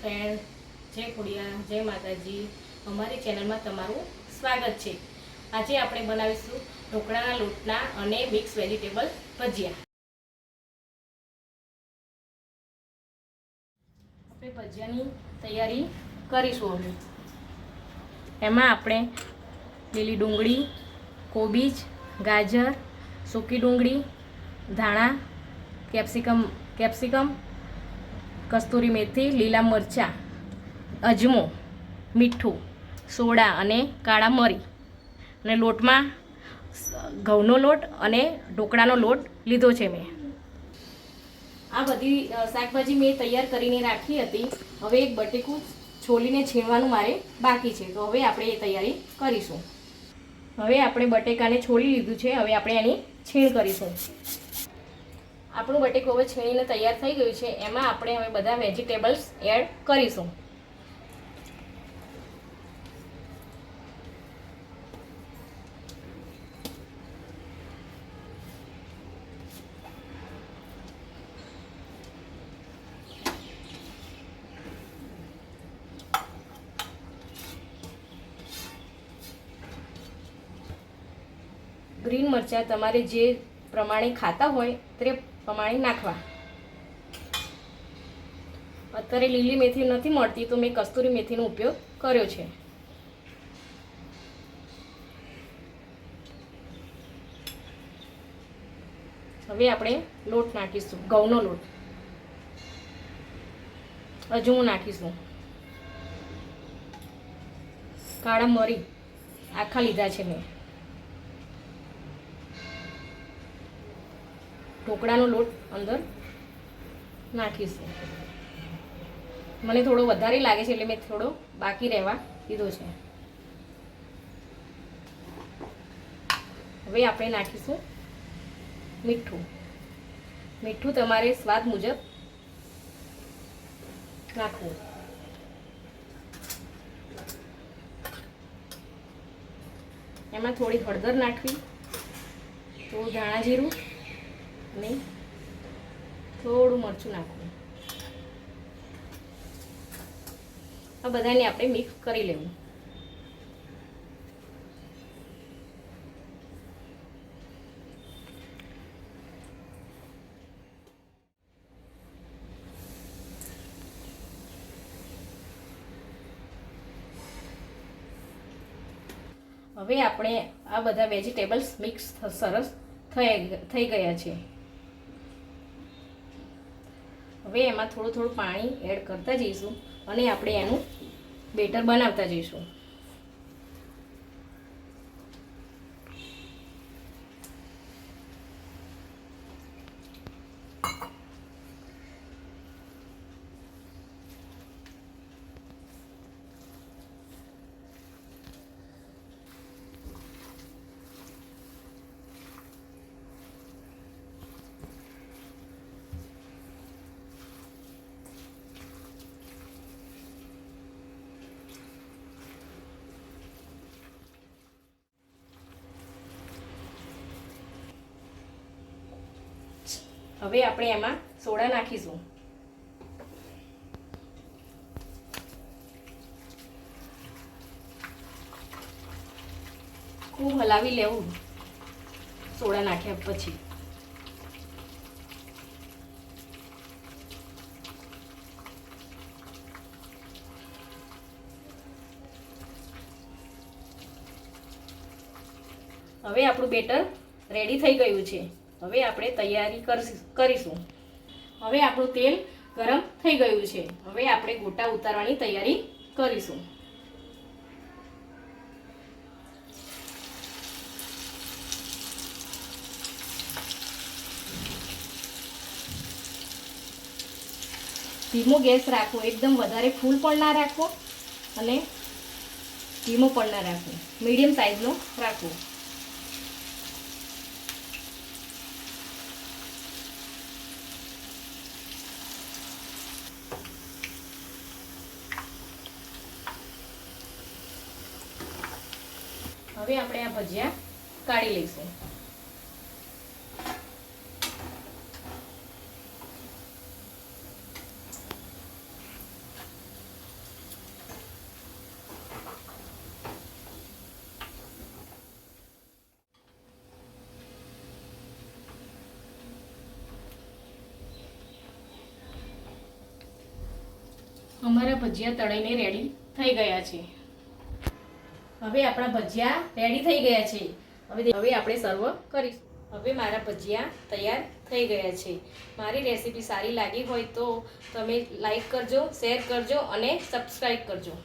Friend જય ખોડિયા જય માતાજી. અમારી ચેનલમાં તમારું સ્વાગત છે. આજે આપણે બનાવીશું ઢોકળાના લોટના અને મિક્સ વેજીટેબલ ભજીયા. આપણે ભજીયાની તૈયારી કરીશું હવે. એમાં આપણે લીલી ડુંગળી, કોબીજ, ગાજર, સૂકી ડુંગળી, ધાણા, કેપ્સિકમ કેપ્સિકમ કસ્તુરી મેથી, લીલા મરચાં, અજમો, મીઠું, સોડા અને કાળા મરી. અને લોટમાં ઘઉંનો લોટ અને ઢોકળાનો લોટ લીધો છે મેં. આ બધી શાકભાજી મેં તૈયાર કરીને રાખી હતી. હવે એક બટેકું છોલીને છીણવાનું મારે બાકી છે. તો હવે આપણે એ તૈયારી કરીશું. હવે આપણે બટેકાને છોલી લીધું છે. હવે આપણે એની છીણ કરીશું. આપણું બટેકું હવે છીણીને તૈયાર થઈ ગયું છે. એમાં આપણે હવે બધા વેજીટેબલ્સ એડ કરીશું. ગ્રીન મરચાં તમારે જે પ્રમાણે ખાતા હોય તે પ્રમાણે નાખવા. અત્યારે લીલી મેથી નથી મળતી તો મેં કસ્તુરી મેથીનો ઉપયોગ કર્યો છે. હવે આપણે લોટ નાખીશું, ઘઉંનો લોટ. અજમું નાખીશું. કાળા મરી, આખા લીધા છે મેં. ઢોકળાનો લોટ અંદર નાખીશું. મને થોડો વધારે લાગે છે એટલે મેં થોડો બાકી રહેવા દીધો છે. હવે આપણે નાખીશું મીઠું. મીઠું તમારે સ્વાદ મુજબ નાખવું. એમાં થોડી હળદર નાખવી થોડું ધાણા જીરું અને થોડું મરચું નાખવું આ બધાને આપણે મિક્સ કરી લેવું. હવે આપણે આ બધા વેજીટેબલ્સ મિક્સ સરસ થઈ થઈ ગયા છે. હવે એમાં થોડું થોડું પાણી એડ કરતા જઈશું અને આપણે એનું બેટર બનાવતા જઈશું. હવે આપણે એમાં સોડા નાખીશું. ખૂબ હલાવી લેવું સોડા નાખ્યા પછી. હવે આપણું બેટર રેડી થઈ ગયું છે. હવે આપણે તૈયારી કરીશું. હવે આપણું તેલ ગરમ થઈ ગયું છે. હવે આપણે ગોટા ઉતારવાની તૈયારી કરીશું. ધીમો ગેસ રાખવો એકદમ વધારે ફૂલ પણ ના રાખવો અને ધીમો પણ ના રાખવો મીડિયમ સાઈઝનો રાખવો હવે આપણે આ ભજીયા કાઢી લઈશું. અમારા ભજીયા તળાઈને રેડી થઈ ગયા છે. હવે આપણા ભજીયા રેડી થઈ ગયા છે. હવે હવે આપણે સર્વ કરીશું. હવે મારા ભજીયા તૈયાર થઈ ગયા છે. મારી રેસીપી સારી લાગી હોય તો તમે લાઈક કરજો શેર કરજો અને સબસ્ક્રાઈબ કરજો.